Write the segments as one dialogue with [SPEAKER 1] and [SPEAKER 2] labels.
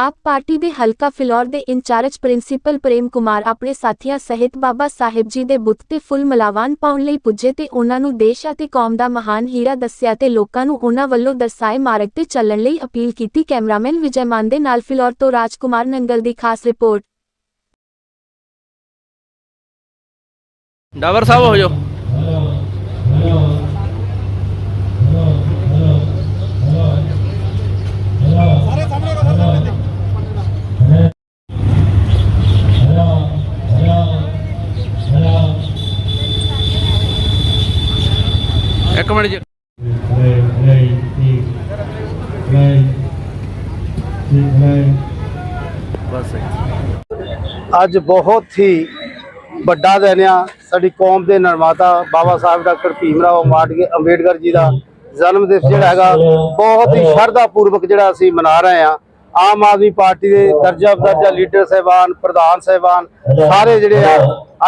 [SPEAKER 1] ਆਪ ਪਾਰਟੀ ਦੇ ਹਲਕਾ ਫਿਲੌਰ ਦੇ ਇੰਚਾਰਜ ਪ੍ਰਿੰਸੀਪਲ ਪ੍ਰੇਮ ਕੁਮਾਰ ਆਪਣੇ ਸਾਥੀਆਂ ਸਹਿਤ ਬਾਬਾ ਸਾਹਿਬ ਜੀ ਦੇ ਬੁੱਤ ਤੇ ਫੁੱਲ ਮਲਾਵਾਨ ਪਾਉਣ ਲਈ ਪੁੱਜੇ ਤੇ ਉਹਨਾਂ ਨੂੰ ਦੇਸ਼ ਅਤੇ ਕੌਮ ਦਾ ਮਹਾਨ ਹੀਰਾ ਦੱਸਿਆ ਤੇ ਲੋਕਾਂ ਨੂੰ ਉਹਨਾਂ ਵੱਲੋਂ ਦਰਸਾਏ ਮਾਰਗ ਤੇ ਚੱਲਣ ਲਈ ਅਪੀਲ ਕੀਤੀ। ਕੈਮਰਾਮੈਨ ਵਿਜੈ ਮਾਨ ਦੇ ਨਾਲ ਫਿਲੌਰ ਤੋਂ ਰਾਜਕੁਮਾਰ ਨੰਗਲ ਦੀ ਖਾਸ ਰਿਪੋਰਟ।
[SPEAKER 2] ਡਾਵਰ ਸਾਹਿਬ ਹੋ ਜਾਓ। ਇੱਕ ਮਿੰਟ ਜੀ।
[SPEAKER 3] ਅੱਜ ਬਹੁਤ ਹੀ ਵੱਡਾ ਦਿਨ ਆ। ਸਾਡੀ ਕੌਮ ਦੇ ਨਿਰਮਾਤਾ ਬਾਬਾ ਸਾਹਿਬ ਡਾਕਟਰ ਭੀਮ ਅੰਬੇਡਕਰ ਜੀ ਦਾ ਜਨਮ ਦਿਵਸ ਜਿਹੜਾ ਹੈਗਾ, ਬਹੁਤ ਹੀ ਸ਼ਰਧਾ ਪੂਰਵਕ ਜਿਹੜਾ ਅਸੀਂ ਮਨਾ ਰਹੇ ਆ ਆਮ ਆਦਮੀ ਪਾਰਟੀ ਦੇ ਦਰਜਾ ਬਦਰਜਾ ਲੀਡਰ ਸਹਿਬਾਨ, ਪ੍ਰਧਾਨ ਸਹਿਬਾਨ, ਸਾਰੇ ਜਿਹੜੇ ਆ,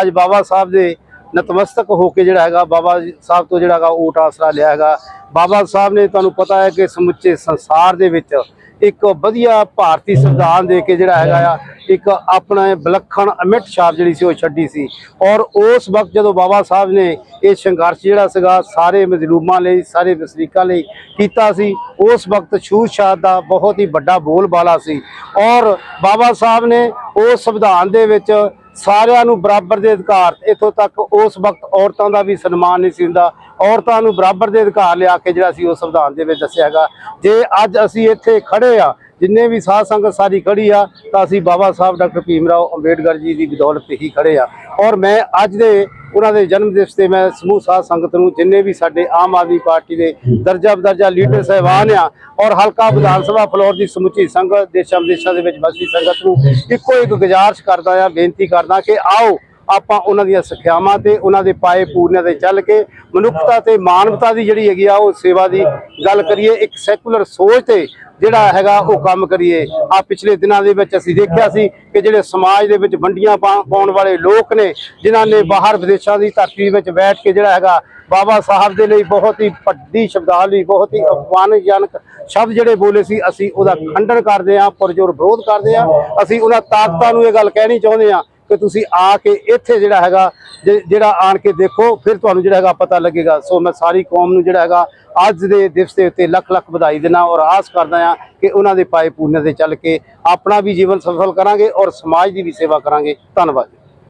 [SPEAKER 3] ਅੱਜ ਬਾਬਾ ਸਾਹਿਬ ਦੇ ਨਤਮਸਤਕ ਹੋ ਕੇ ਜਿਹੜਾ ਹੈਗਾ, ਬਾਬਾ ਸਾਹਿਬ ਤੋਂ ਜਿਹੜਾ ਹੈਗਾ ਓਟ ਆਸਰਾ ਲਿਆ ਹੈਗਾ। ਬਾਬਾ ਸਾਹਿਬ ਨੇ ਤੁਹਾਨੂੰ ਪਤਾ ਹੈ ਕਿ ਸਮੁੱਚੇ ਸੰਸਾਰ ਦੇ ਵਿੱਚ ਇੱਕ ਵਧੀਆ ਭਾਰਤੀ ਸੰਵਿਧਾਨ ਦੇ ਕੇ ਜਿਹੜਾ ਹੈਗਾ ਆ, ਇੱਕ ਆਪਣਾ ਵਿਲੱਖਣ ਅਮਿਟ ਛਾਪ ਜਿਹੜੀ ਸੀ ਉਹ ਛੱਡੀ ਸੀ। ਔਰ ਉਸ ਵਕਤ ਜਦੋਂ ਬਾਬਾ ਸਾਹਿਬ ਨੇ ਇਹ ਸੰਘਰਸ਼ ਜਿਹੜਾ ਸੀਗਾ, ਸਾਰੇ ਮਜ਼ਲੂਮਾਂ ਲਈ, ਸਾਰੇ ਵਸਨੀਕਾਂ ਲਈ ਕੀਤਾ ਸੀ, ਉਸ ਵਕਤ ਛੂਤ-ਛਾਤ ਦਾ ਬਹੁਤ ਹੀ ਵੱਡਾ ਬੋਲਬਾਲਾ ਸੀ। ਔਰ ਬਾਬਾ ਸਾਹਿਬ ਨੇ ਉਸ ਸੰਵਿਧਾਨ ਦੇ ਵਿੱਚ ਸਾਰਿਆਂ ਨੂੰ ਬਰਾਬਰ ਦੇ ਅਧਿਕਾਰ। ਇੱਥੋਂ ਤੱਕ ਉਸ ਵਕਤ ਔਰਤਾਂ ਦਾ ਵੀ ਸਨਮਾਨ ਨਹੀਂ ਸੀ ਹੁੰਦਾ। ਔਰਤਾਂ ਨੂੰ ਬਰਾਬਰ ਦੇ ਅਧਿਕਾਰ ਲਿਆ ਕੇ ਜਿਹੜਾ ਸੀ ਉਹ ਸੰਵਿਧਾਨ ਦੇ ਵਿੱਚ ਦੱਸਿਆ ਹੈਗਾ। ਜੇ ਅੱਜ ਅਸੀਂ ਇੱਥੇ ਖੜੇ ਆ ਜਿੰਨੇ ਵੀ ਸਾਧ ਸੰਗਤ ਸਾਰੀ ਖੜੀ ਆ, ਤਾਂ ਅਸੀਂ ਬਾਬਾ ਸਾਹਿਬ ਡਾਕਟਰ ਭੀਮ ਰਾਓ ਅੰਬੇਡਕਰ ਜੀ ਦੀ ਬਦੌਲਤ ਤੇ ਹੀ ਖੜੇ ਆ ਔਰ ਮੈਂ ਅੱਜ ਦੇ ਉਹਨਾਂ ਦੇ ਜਨਮ ਦਿਵਸ ਤੇ ਮੈਂ ਸਮੂਹ ਸਾਧ ਸੰਗਤ ਨੂੰ ਜਿੰਨੇ ਵੀ ਸਾਡੇ ਆਮ ਆਦਮੀ ਪਾਰਟੀ ਦੇ ਦਰਜਾ ਬਦਰਜਾ ਲੀਡਰ ਸਹਿਬਾਨ ਆ ਔਰ ਹਲਕਾ ਵਿਧਾਨ ਸਭਾ ਫਲੋਰ ਦੀ ਸਮੁੱਚੀ ਸੰਗਤ ਦੇਸ਼ਾਂ ਵਿਦੇਸ਼ਾਂ ਦੇ ਵਿੱਚ ਵਸਦੀ ਸੰਗਤ ਨੂੰ ਇੱਕੋ ਇੱਕ ਗੁਜ਼ਾਰਿਸ਼ ਕਰਦਾ ਆ, ਬੇਨਤੀ ਕਰਦਾ ਕਿ ਆਓ ਆਪਾਂ ਉਹਨਾਂ ਦੀਆਂ ਸਿੱਖਿਆਵਾਂ ਤੇ ਉਹਨਾਂ ਦੇ ਪਾਏ ਪੂਰਨਿਆਂ ਤੇ ਚੱਲ ਕੇ ਮਨੁੱਖਤਾ ਤੇ ਮਾਨਵਤਾ ਦੀ ਜਿਹੜੀ ਹੈਗੀ ਆ ਉਹ ਸੇਵਾ ਦੀ ਗੱਲ ਕਰੀਏ, ਇੱਕ ਸੈਕੂਲਰ ਸੋਚ ਤੇ ਜਿਹੜਾ ਹੈਗਾ ਉਹ ਕੰਮ ਕਰੀਏ। ਆ ਪਿਛਲੇ ਦਿਨਾਂ ਦੇ ਵਿੱਚ ਅਸੀਂ ਦੇਖਿਆ ਸੀ ਕਿ ਜਿਹੜੇ ਸਮਾਜ ਦੇ ਵਿੱਚ ਵੰਡੀਆਂ ਪਾ- ਪਾਉਣ ਵਾਲੇ ਲੋਕ ਨੇ, ਜਿਨ੍ਹਾਂ ਨੇ ਬਾਹਰ ਵਿਦੇਸ਼ਾਂ ਦੀ ਧਰਤੀ ਵਿੱਚ ਬੈਠ ਕੇ ਜਿਹੜਾ ਹੈਗਾ ਬਾਬਾ ਸਾਹਿਬ ਦੇ ਲਈ ਬਹੁਤ ਹੀ ਵੱਡੀ ਸ਼ਬਦਾਵਲੀ, ਬਹੁਤ ਹੀ ਅਪਮਾਨਜਨਕ ਸ਼ਬਦ ਜਿਹੜੇ ਬੋਲੇ ਸੀ, ਅਸੀਂ ਉਹਦਾ ਖੰਡਨ ਕਰਦੇ ਹਾਂ, ਪੁਰਜੋਰ ਵਿਰੋਧ ਕਰਦੇ ਹਾਂ। ਅਸੀਂ ਉਹਨਾਂ ਤਾਕਤਾਂ ਨੂੰ ਇਹ ਗੱਲ ਕਹਿਣੀ ਚਾਹੁੰਦੇ ਹਾਂ ਕਿ ਤੁਸੀਂ ਆ ਕੇ ਇੱਥੇ ਜਿਹੜਾ ਹੈਗਾ ਜਿਹੜਾ ਆਣ ਕੇ ਦੇਖੋ, ਫਿਰ ਤੁਹਾਨੂੰ ਜਿਹੜਾ ਹੈਗਾ ਪਤਾ ਲੱਗੇਗਾ। ਸੋ ਮੈਂ ਸਾਰੀ ਕੌਮ ਨੂੰ ਜਿਹੜਾ ਹੈਗਾ, ਅੱਜ ਦੇ ਦਿਵਸ ਦੇ ਉੱਤੇ ਲੱਖ ਲੱਖ ਵਧਾਈ ਦੇਣਾ ਔਰ ਆਸ ਕਰਦਾ ਹਾਂ ਕਿ ਉਹਨਾਂ ਦੇ ਪਾਏ ਪੂਨੇ ਤੇ ਚੱਲ ਕੇ ਆਪਣਾ ਵੀ ਜੀਵਨ ਸਫਲ ਕਰਾਂਗੇ ਔਰ ਸਮਾਜ ਦੀ ਵੀ ਸੇਵਾ ਕਰਾਂਗੇ। ਧੰਨਵਾਦ